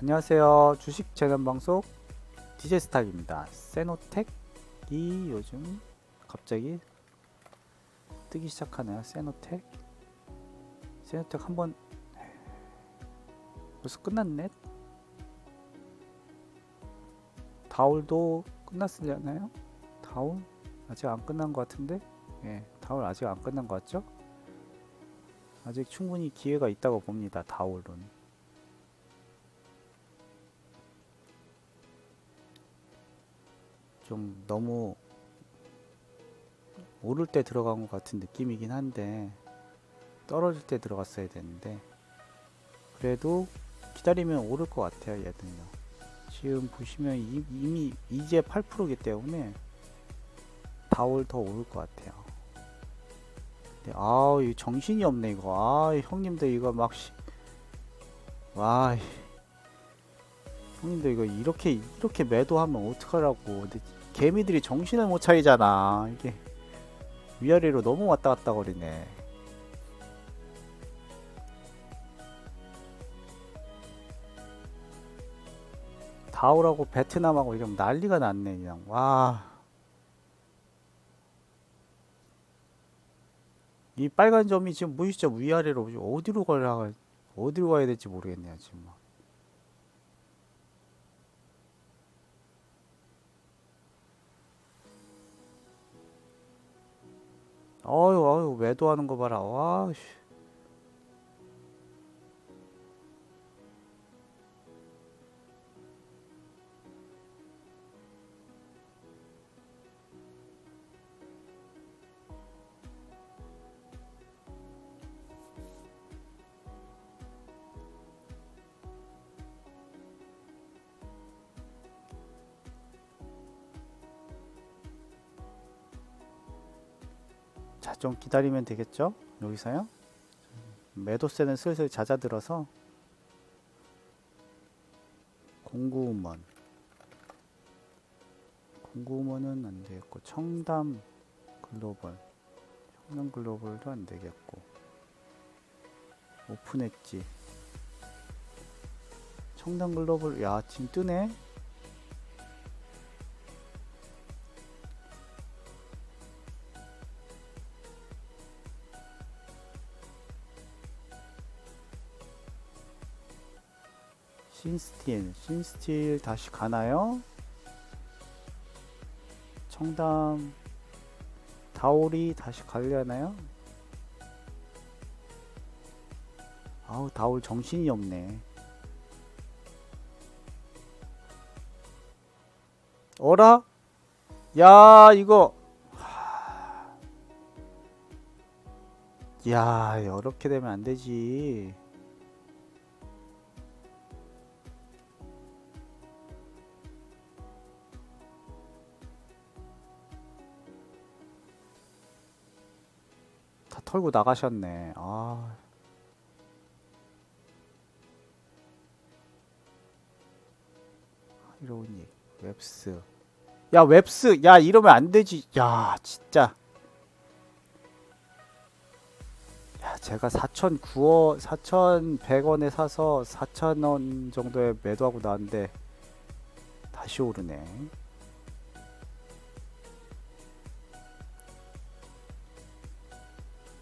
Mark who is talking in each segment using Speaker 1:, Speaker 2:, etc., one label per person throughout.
Speaker 1: 안녕하세요. 주식 재난 방송 DJ 스탁입니다. 세노텍이 요즘 갑자기 뜨기 시작하네요. 세노텍. 세노텍 한번 벌써 끝났네. 다울도 끝났으려나요? 다울 아직 안 끝난 것 같은데. 예, 다울 아직 안 끝난 것 같죠? 아직 충분히 기회가 있다고 봅니다. 다울은. 좀 너무 오를 때 들어간 것 같은 느낌이긴 한데 떨어질 때 들어갔어야 되는데 그래도 기다리면 오를 것 같아요 얘는요. 지금 보시면 이- 이미 이제 8%이기 때문에 다올 더 오를 것 같아요. 근데 아우 이 정신이 없네 이거. 아 형님들 이거 막 씨. 와 이- 형님들 이거 이렇게 이렇게 매도하면 어떡하라고. 근데 개미들이 정신을 못 차리잖아. 이게 위아래로 너무 왔다 갔다 거리네. 다오라고 베트남하고 이러면 난리가 났네 그냥. 와. 이 빨간 점이 지금 무의식적 위아래로 어디로 가야 어디로 가야 될지 모르겠네요 지금 어휴 어휴 매도하는 거 봐라 와 씨. 좀 기다리면 되겠죠? 여기서요. 매도세는 슬슬 잦아들어서 공구음원 공구음원은 안 되겠고 청담 글로벌. 청담 글로벌도 안 되겠고. 오픈 엣지. 청담 글로벌 야 지금 뜨네 신스틸, 신스틸 다시 가나요? 청담, 다올이 다시 가려나요? 아우, 다올 정신이 없네. 어라? 야, 이거. 하... 야, 이렇게 되면 안 되지. 털고 나가셨네. 아. 이로닉 웹스. 야, 웹스. 야, 이러면 안 되지. 야, 진짜. 야, 제가 4,009원, 4,100원에 사서 4,000원 정도에 매도하고 나왔는데 다시 오르네.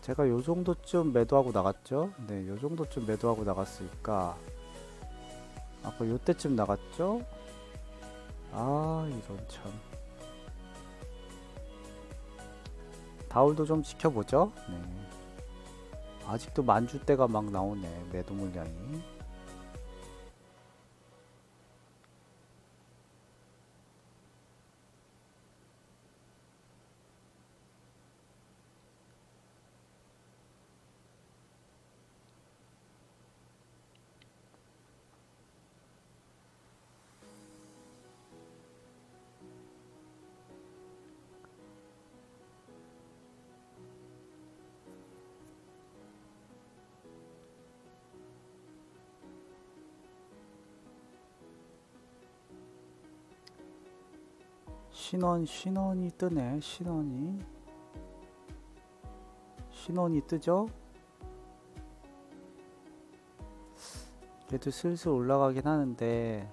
Speaker 1: 제가 요 정도쯤 매도하고 나갔죠? 네, 요 정도쯤 매도하고 나갔으니까 아까 요때쯤 나갔죠? 아, 이런 참. 다울도 좀 지켜보죠. 네. 아직도 만주대가 막 나오네. 매도 물량이. 신원 신원이 뜨네. 신원이 신원이 뜨죠? 그래도 슬슬 올라가긴 하는데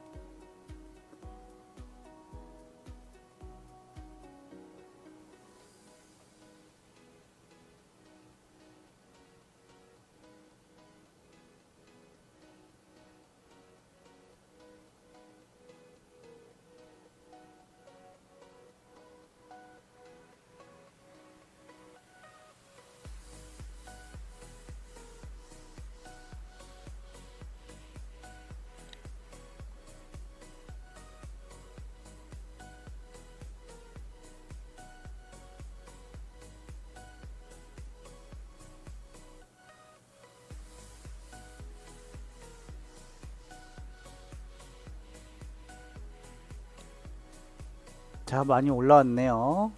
Speaker 1: 자 많이 올라왔네요.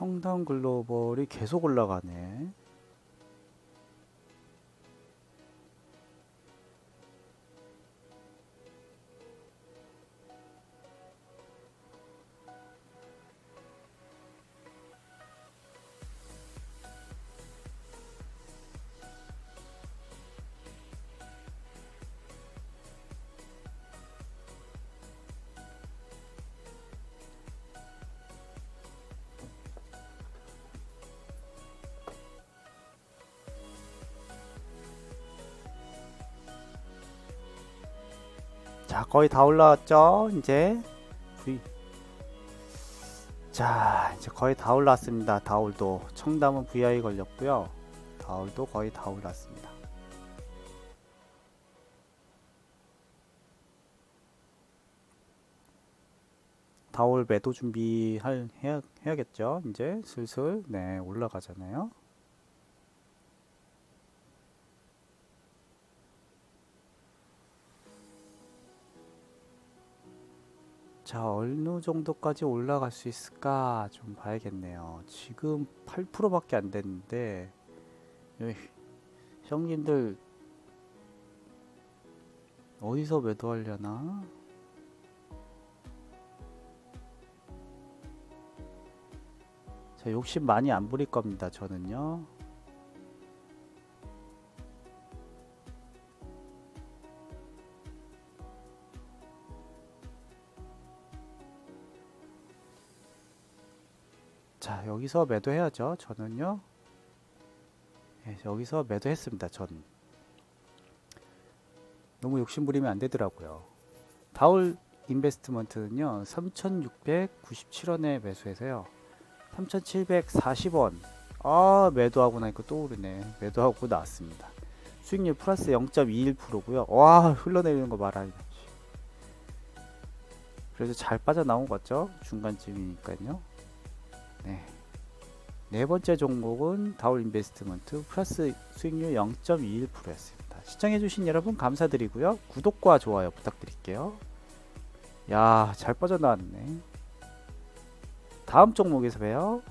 Speaker 1: 청담 글로벌이 계속 올라가네. 자, 거의 다 올라왔죠? 이제 자, 이제 거의 다 올랐습니다. 다올도 청담은 VI 걸렸고요. 다올도 거의 다 올랐습니다. 다올 매도 준비 할 해야, 해야겠죠? 이제 슬슬 네, 올라가잖아요. 자, 어느 정도까지 올라갈 수 있을까 좀 봐야겠네요. 지금 8%밖에 안 됐는데, 형님들 어디서 매도하려나? 자, 욕심 많이 안 부릴 겁니다. 저는요. 자, 여기서 매도해야죠. 저는요. 예, 여기서 매도했습니다. 전 너무 욕심 부리면 안 되더라고요. 다울 인베스트먼트는요. 3,697원에 매수해서요. 3,740원. 아, 매도하고 나니까 또 오르네. 매도하고 나왔습니다. 수익률 플러스 0.21%고요. 와, 흘러내리는 거 봐라. 그래서 잘 빠져나온 것 같죠? 중간쯤이니까요. 네. 네 번째 종목은 다울 인베스트먼트 플러스 수익률 0.21%였습니다. 시청해주신 여러분 감사드리고요. 구독과 좋아요 부탁드릴게요. 야, 잘 빠져나왔네. 다음 종목에서 봬요.